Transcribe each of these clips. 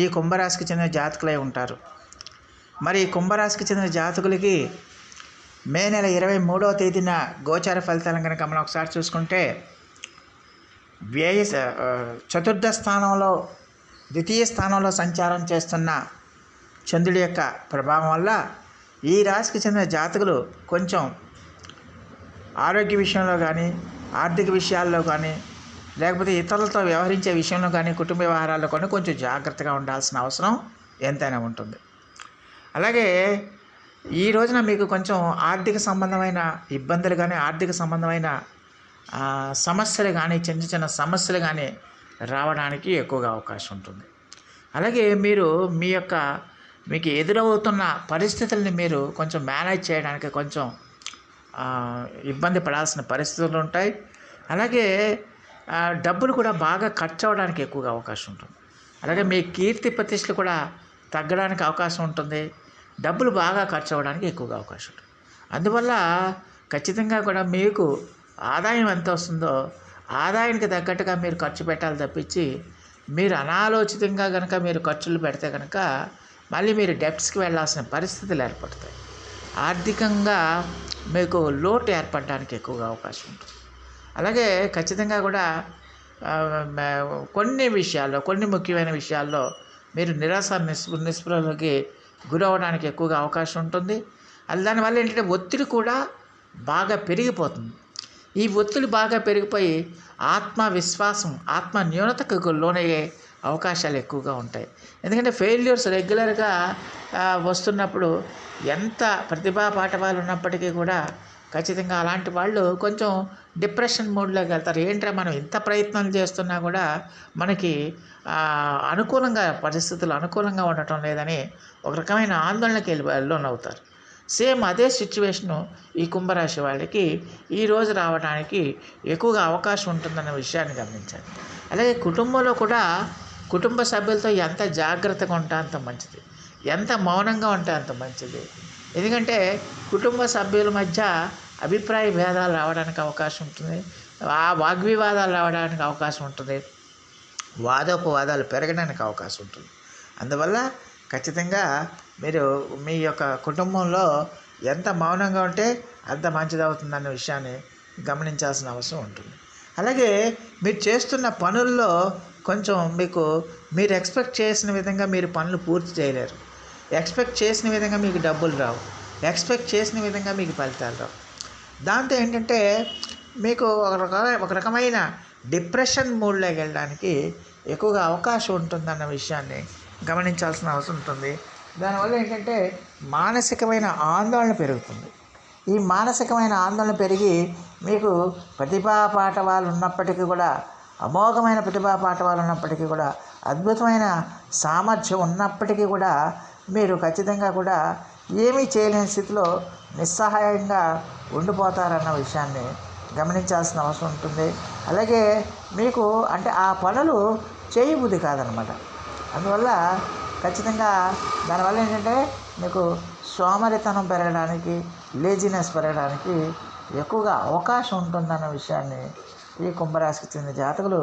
ఈ కుంభరాశికి చెందిన జాతకులై ఉంటారు. మరి ఈ కుంభరాశికి చెందిన జాతకులకి మే నెల ఇరవై మూడవ తేదీన గోచార ఫలితాలను కనుక మనం ఒకసారి చూసుకుంటే వ్యయ చతుర్థ స్థానంలో ద్వితీయ స్థానంలో సంచారం చేస్తున్న చంద్రుడి యొక్క ప్రభావం వల్ల ఈ రాశికి చెందిన జాతకులు కొంచెం ఆరోగ్య విషయంలో కానీ ఆర్థిక విషయాల్లో కానీ లేకపోతే ఇతరులతో వ్యవహరించే విషయంలో కానీ కుటుంబ వ్యవహారాల్లో కానీ కొంచెం జాగ్రత్తగా ఉండాల్సిన అవసరం ఎంతైనా ఉంటుంది. అలాగే ఈ రోజున మీకు కొంచెం ఆర్థిక సంబంధమైన ఇబ్బందులు కానీ ఆర్థిక సంబంధమైన సమస్యలు కానీ చిన్న చిన్న సమస్యలు కానీ రావడానికి ఎక్కువగా అవకాశం ఉంటుంది. అలాగే మీరు మీ యొక్క మీకు ఎదురవుతున్న పరిస్థితుల్ని మీరు కొంచెం మేనేజ్ చేయడానికి కొంచెం ఇబ్బంది పడాల్సిన పరిస్థితులు ఉంటాయి. అలాగే డబ్బులు కూడా బాగా ఖర్చు అవ్వడానికి ఎక్కువగా అవకాశం ఉంటుంది. అలాగే మీ కీర్తి ప్రతిష్టలు కూడా తగ్గడానికి అవకాశం ఉంటుంది. డబ్బులు బాగా ఖర్చు అవ్వడానికి ఎక్కువగా అవకాశం ఉంటుంది. అందువల్ల ఖచ్చితంగా కూడా మీకు ఆదాయం ఎంత వస్తుందో ఆదాయానికి తగ్గట్టుగా మీరు ఖర్చు పెట్టాలి తప్పించి మీరు అనాలోచితంగా కనుక మీరు ఖర్చులు పెడితే కనుక మళ్ళీ మీరు డెప్స్కి వెళ్ళాల్సిన పరిస్థితులు ఏర్పడతాయి. ఆర్థికంగా మీకు లోటు ఏర్పడడానికి ఎక్కువగా అవకాశం ఉంటుంది. అలాగే ఖచ్చితంగా కూడా కొన్ని విషయాల్లో కొన్ని ముఖ్యమైన విషయాల్లో మీరు నిరాశ నిస్పృ నిస్పృహలకి గురవడానికి ఎక్కువగా అవకాశం ఉంటుంది. అది దానివల్ల ఏంటంటే ఒత్తిడి కూడా బాగా పెరిగిపోతుంది. ఈ ఒత్తిడి బాగా పెరిగిపోయి ఆత్మవిశ్వాసం ఆత్మ న్యూనతకు లోనయ్యే అవకాశాలు ఎక్కువగా ఉంటాయి. ఎందుకంటే ఫెయిల్యూర్స్ రెగ్యులర్గా వస్తున్నప్పుడు ఎంత ప్రతిభా పాఠవాలు ఉన్నప్పటికీ కూడా ఖచ్చితంగా అలాంటి వాళ్ళు కొంచెం డిప్రెషన్ మూడ్లోకి వెళ్తారు. ఏంటంటే మనం ఇంత ప్రయత్నాలు చేస్తున్నా కూడా మనకి అనుకూలంగా పరిస్థితులు అనుకూలంగా ఉండటం లేదని ఒక రకమైన ఆందోళనకి వెళ్ళి లోనవుతారు. సేమ్ అదే సిచ్యువేషను ఈ కుంభరాశి వాళ్ళకి ఈ రోజు రావడానికి ఎక్కువగా అవకాశం ఉంటుందన్న విషయాన్ని గమనించాలి. అలాగే కుటుంబంలో కూడా కుటుంబ సభ్యులతో ఎంత జాగ్రత్తగా ఉంటే అంత మంచిది. ఎంత మౌనంగా ఉంటే అంత మంచిది. ఎందుకంటే కుటుంబ సభ్యుల మధ్య అభిప్రాయ భేదాలు రావడానికి అవకాశం ఉంటుంది. ఆ వాగ్వివాదాలు రావడానికి అవకాశం ఉంటుంది. వాదోపవాదాలు పెరగడానికి అవకాశం ఉంటుంది. అందువల్ల ఖచ్చితంగా మీరు మీ యొక్క కుటుంబంలో ఎంత మౌనంగా ఉంటే అంత మంచిది అవుతుందన్న విషయాన్ని గమనించాల్సిన అవసరం ఉంటుంది. అలాగే మీరు చేస్తున్న పనుల్లో కొంచెం మీకు మీరు ఎక్స్పెక్ట్ చేసిన విధంగా మీరు పనులు పూర్తి చేయలేరు. ఎక్స్పెక్ట్ చేసిన విధంగా మీకు డబ్బులు రావు. ఎక్స్పెక్ట్ చేసిన విధంగా మీకు ఫలితాలు రావు. దాంతో ఏంటంటే మీకు ఒక రకమైన ఒక రకమైన డిప్రెషన్ మూడ్లోకి వెళ్ళడానికి ఎక్కువగా అవకాశం ఉంటుందన్న విషయాన్ని గమనించాల్సిన అవసరం ఉంటుంది. దానివల్ల ఏంటంటే మానసికమైన ఆందోళన పెరుగుతుంది. ఈ మానసికమైన ఆందోళన పెరిగి మీకు ప్రతిభా పాఠవాలు ఉన్నప్పటికీ కూడా అమోఘమైన ప్రతిభా పాఠవాలు ఉన్నప్పటికీ కూడా అద్భుతమైన సామర్థ్యం ఉన్నప్పటికీ కూడా మీరు ఖచ్చితంగా కూడా ఏమీ చేయలేని స్థితిలో నిస్సహాయంగా ఉండిపోతారన్న విషయాన్ని గమనించాల్సిన అవసరం ఉంటుంది. అలాగే మీకు అంటే ఆ పనులు చేయబుద్ధి కాదనమాట అందువల్ల ఖచ్చితంగా దానివల్ల ఏంటంటే మీకు సోమరితనం పెరగడానికి లేజినెస్ పెరగడానికి ఎక్కువగా అవకాశం ఉంటుందన్న విషయాన్ని ఈ కుంభరాశికి చెందిన జాతకులు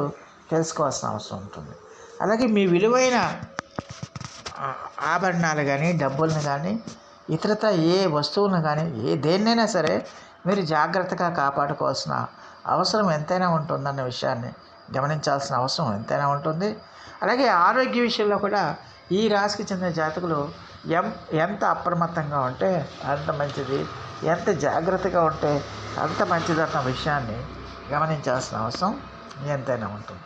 తెలుసుకోవాల్సిన అవసరం ఉంటుంది. అలాగే మీ విలువైన ఆభరణాలు కానీ డబ్బులను కానీ ఇతరత ఏ వస్తువులను కానీ ఏ దేన్నైనా సరే మీరు జాగ్రత్తగా కాపాడుకోవాల్సిన అవసరం ఎంతైనా ఉంటుందన్న విషయాన్ని గమనించాల్సిన అవసరం ఎంతైనా ఉంటుంది. అలాగే ఆరోగ్య విషయంలో కూడా ఈ రాశికి చెందిన జాతకులు ఎం ఎంత అప్రమత్తంగా ఉంటే అంత మంచిది ఎంత జాగ్రత్తగా ఉంటే అంత మంచిదన్న విషయాన్ని గమనించాల్సిన అవసరం ఎంతైనా ఉంటుంది.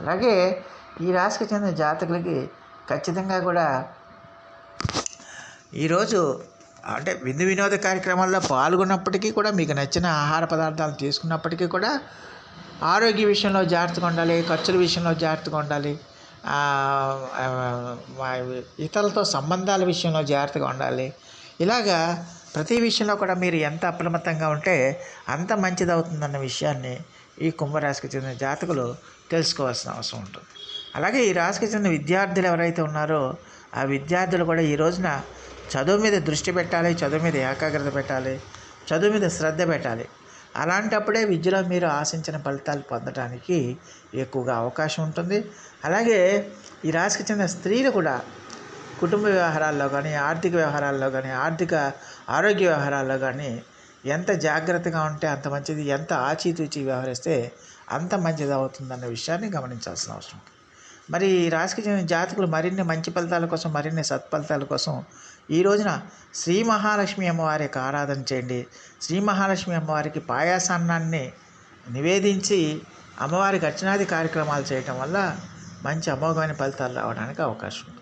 అలాగే ఈ రాశికి చెందిన జాతకులకి ఖచ్చితంగా కూడా ఈరోజు అంటే విందు వినోద కార్యక్రమాల్లో పాల్గొన్నప్పటికీ కూడా మీకు నచ్చిన ఆహార పదార్థాలు తీసుకున్నప్పటికీ కూడా ఆరోగ్య విషయంలో జాగ్రత్తగా ఉండాలి ఖర్చుల విషయంలో జాగ్రత్తగా ఉండాలి ఇతరులతో సంబంధాల విషయంలో జాగ్రత్తగా ఉండాలి. ఇలాగా ప్రతి విషయంలో కూడా మీరు ఎంత అప్రమత్తంగా ఉంటే అంత మంచిది అవుతుందన్న విషయాన్ని ఈ కుంభరాశికి చెందిన జాతకులు తెలుసుకోవాల్సిన అవసరం ఉంటుంది. అలాగే ఈ రాశికి చెందిన విద్యార్థులు ఎవరైతే ఉన్నారో ఆ విద్యార్థులు కూడా ఈ రోజున చదువు మీద దృష్టి పెట్టాలి చదువు మీద ఏకాగ్రత పెట్టాలి చదువు మీద శ్రద్ధ పెట్టాలి. అలాంటప్పుడే విద్యలో మీరు ఆశించిన ఫలితాలు పొందడానికి ఎక్కువగా అవకాశం ఉంటుంది. అలాగే ఈ రాశికి చెందిన స్త్రీలు కూడా కుటుంబ వ్యవహారాల్లో కానీ ఆర్థిక వ్యవహారాల్లో కానీ ఆర్థిక ఆరోగ్య వ్యవహారాల్లో కానీ ఎంత జాగ్రత్తగా ఉంటే అంత మంచిది ఎంత ఆచితూచి వ్యవహరిస్తే అంత మంచిది అవుతుందన్న విషయాన్ని గమనించాల్సిన అవసరం. మరి ఈ రాశికి చెందిన జాతకులు మరిన్ని మంచి ఫలితాల కోసం మరిన్ని సత్ఫలితాల కోసం ఈ రోజున శ్రీ మహాలక్ష్మి అమ్మవారికి ఆరాధన చేయండి. శ్రీ మహాలక్ష్మి అమ్మవారికి పాయాసాన్నాన్ని నివేదించి అమ్మవారికి అర్చనాది కార్యక్రమాలు చేయటం వల్ల మంచి అమోఘమైన ఫలితాలు రావడానికి అవకాశం ఉంది.